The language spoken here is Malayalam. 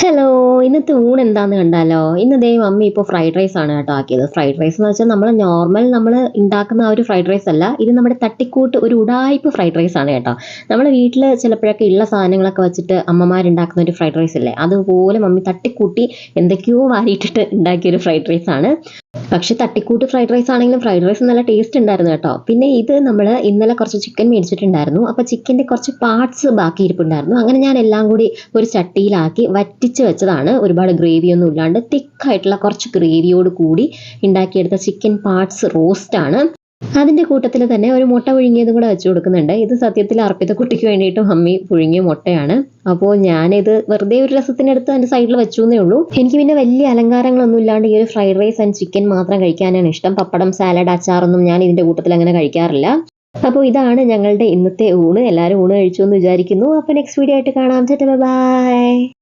ഹലോ ഇന്നത്തെ ഊണ് എന്താന്ന് കണ്ടാലോ? ഇന്ന് ദേ മമ്മി ഇപ്പോൾ ഫ്രൈഡ് റൈസ് ആണ് കേട്ടോ ആക്കിയത്. ഫ്രൈഡ് റൈസ് എന്ന് വെച്ചാൽ നമ്മൾ നോർമൽ നമ്മൾ ഉണ്ടാക്കുന്ന ആ ഒരു ഫ്രൈഡ് റൈസ് അല്ല ഇത് നമ്മുടെ തട്ടിക്കൂട്ട് ഒരു ഉടായ്പ ഫ്രൈഡ് റൈസ് ആണ് കേട്ടോ. നമ്മൾ വീട്ടിൽ ചിലപ്പോഴൊക്കെ ഉള്ള സാധനങ്ങളൊക്കെ വെച്ചിട്ട് അമ്മമാരുണ്ടാക്കുന്ന ഒരു ഫ്രൈഡ് റൈസ് ഇല്ലേ? അതുപോലെ മമ്മി തട്ടിക്കൂട്ടി എന്തൊക്കെയോ വാരിയിട്ടിട്ട് ഉണ്ടാക്കിയ ഒരു ഫ്രൈഡ് റൈസ് ആണ്. പക്ഷെ തട്ടിക്കൂട്ട് ഫ്രൈഡ് റൈസ് ആണെങ്കിലും ഫ്രൈഡ് റൈസ് നല്ല ടേസ്റ്റ് ഉണ്ടായിരുന്നു കേട്ടോ. പിന്നെ ഇത് നമ്മൾ ഇന്നലെ കുറച്ച് ചിക്കൻ മേടിച്ചിട്ടുണ്ടായിരുന്നു. അപ്പോൾ ചിക്കന്റെ കുറച്ച് പാർട്സ് ബാക്കി ഇരിപ്പുണ്ടായിരുന്നു. അങ്ങനെ ഞാൻ എല്ലാം കൂടി ഒരു ചട്ടിയിലാക്കി വറ്റിച്ച് വെച്ചതാണ്. ഒരുപാട് ഗ്രേവി ഒന്നും ഇല്ലാണ്ട് തിക്കായിട്ടുള്ള കുറച്ച് ഗ്രേവിയോട് കൂടി ഉണ്ടാക്കിയെടുത്ത ചിക്കൻ പാർട്സ് റോസ്റ്റ് ആണ് അതിന്റെ കൂട്ടത്തിൽ തന്നെ ഒരു മുട്ട പുഴുങ്ങിയതും കൂടെ വെച്ച് കൊടുക്കുന്നുണ്ട്. ഇത് സത്യത്തിൽ അർപ്പിത കുട്ടിക്ക് വേണ്ടിയിട്ട് മമ്മി പുഴുങ്ങിയ മുട്ടയാണ്. അപ്പോൾ ഞാനിത് വെറുതെ ഒരു രസത്തിനെടുത്ത് അതിന്റെ സൈഡിൽ വെച്ചു എന്നേ ഉള്ളൂ. എനിക്ക് പിന്നെ വലിയ അലങ്കാരങ്ങളൊന്നും ഇല്ലാണ്ട് ഈ ഒരു ഫ്രൈഡ് റൈസ് ആൻഡ് ചിക്കൻ മാത്രം കഴിക്കാനാണ് ഇഷ്ടം. പപ്പടം സാലഡ് അച്ചാറൊന്നും ഞാൻ ഇതിന്റെ കൂട്ടത്തിൽ അങ്ങനെ കഴിക്കാറില്ല. അപ്പോൾ ഇതാണ് ഞങ്ങളുടെ ഇന്നത്തെ ഊണ്. എല്ലാവരും ഊണ് കഴിച്ചു എന്ന് വിചാരിക്കുന്നു. അപ്പോൾ നെക്സ്റ്റ് വീഡിയോ ആയിട്ട് കാണാം. ബൈ